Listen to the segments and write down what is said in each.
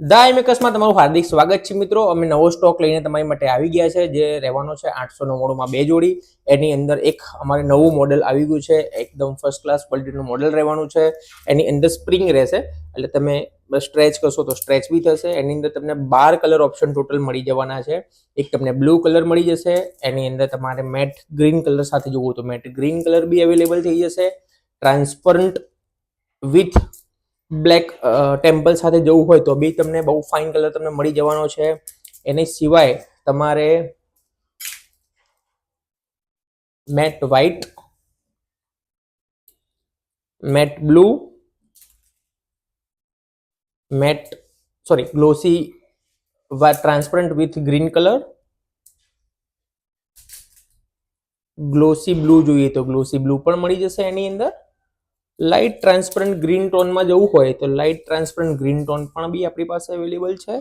દાય મેકર્સમાં તમારું હાર્દિક સ્વાગત છે મિત્રો. અમે નવો સ્ટોક લઈને તમારી માટે આવી ગયા છે, જે રહેવાનો છે આઠસો નવ્વાણુંમાં બે જોડી. એની અંદર એક અમારે નવું મોડેલ આવી ગયું છે, એકદમ ફર્સ્ટ ક્લાસ ક્વોલિટીનું મોડેલ રહેવાનું છે. એની અંદર સ્પ્રિંગ રહેશે, એટલે તમે સ્ટ્રેચ કરશો તો સ્ટ્રેચ બી થશે. એની અંદર તમને બાર કલર ઓપ્શન ટોટલ મળી જવાના છે. એક તમને બ્લુ કલર મળી જશે, એની અંદર તમારે મેટ ગ્રીન કલર સાથે જોવું તો મેટ ગ્રીન કલર બી અવેલેબલ થઈ જશે. ટ્રાન્સપરન્ટ વિથ બ્લેક ટેમ્પલ સાથે જવું હોય તો બી તમને બહુ ફાઇન કલર તમને મળી જવાનો છે. એની સિવાય તમારે matte white matte blue matte sorry glossy transparent with green colour glossy blue જોઈએ તો ગ્લોસી બ્લુ પણ મળી જશે એની અંદર. લાઇટ ટ્રાન્સપરન્ટ ગ્રીન ટોનમાં જવું હોય તો લાઇટ ટ્રાન્સપરન્ટ ગ્રીન ટોન પણ બી આપણી પાસે અવેલેબલ છે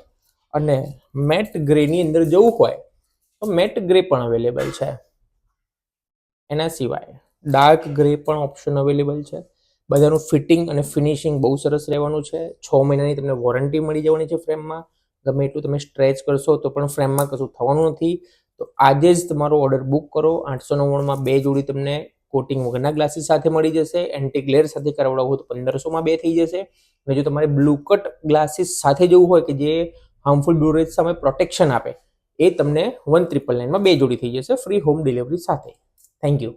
અને મેટ ગ્રેની અંદર જવું હોય તો મેટ ગ્રે પણ અવેલેબલ છે. એના સિવાય ડાર્ક ગ્રે પણ ઓપ્શન અવેલેબલ છે. બધાનું ફિટિંગ અને ફિનિશિંગ બહુ સરસ રહેવાનું છે. છ મહિનાની તમને વોરંટી મળી જવાની છે ફ્રેમમાં. ગમે એટલું તમે સ્ટ્રેચ કરશો તો પણ ફ્રેમમાં કશું થવાનું નથી. તો આજે જ તમારો ઓર્ડર બુક કરો. આઠસો નવ્વાણુંમાં બે જોડી તમને કોટિંગ વગરના ગ્લાસીસ સાથે મળી જશે એન્ટી ગ્લેર સાથે કરાવડાવો તો પંદરસોમાં બે થઈ જશે. અને જો તમારે બ્લુ કટ ગ્લાસીસ સાથે જવું હોય કે જે હાર્મફુલ બ્લુ રેજ સામે પ્રોટેક્શન આપે, એ તમને વન ત્રિપલ નાઇનમાં બે જોડી થઈ જશે ફ્રી હોમ ડિલિવરી સાથે. Thank you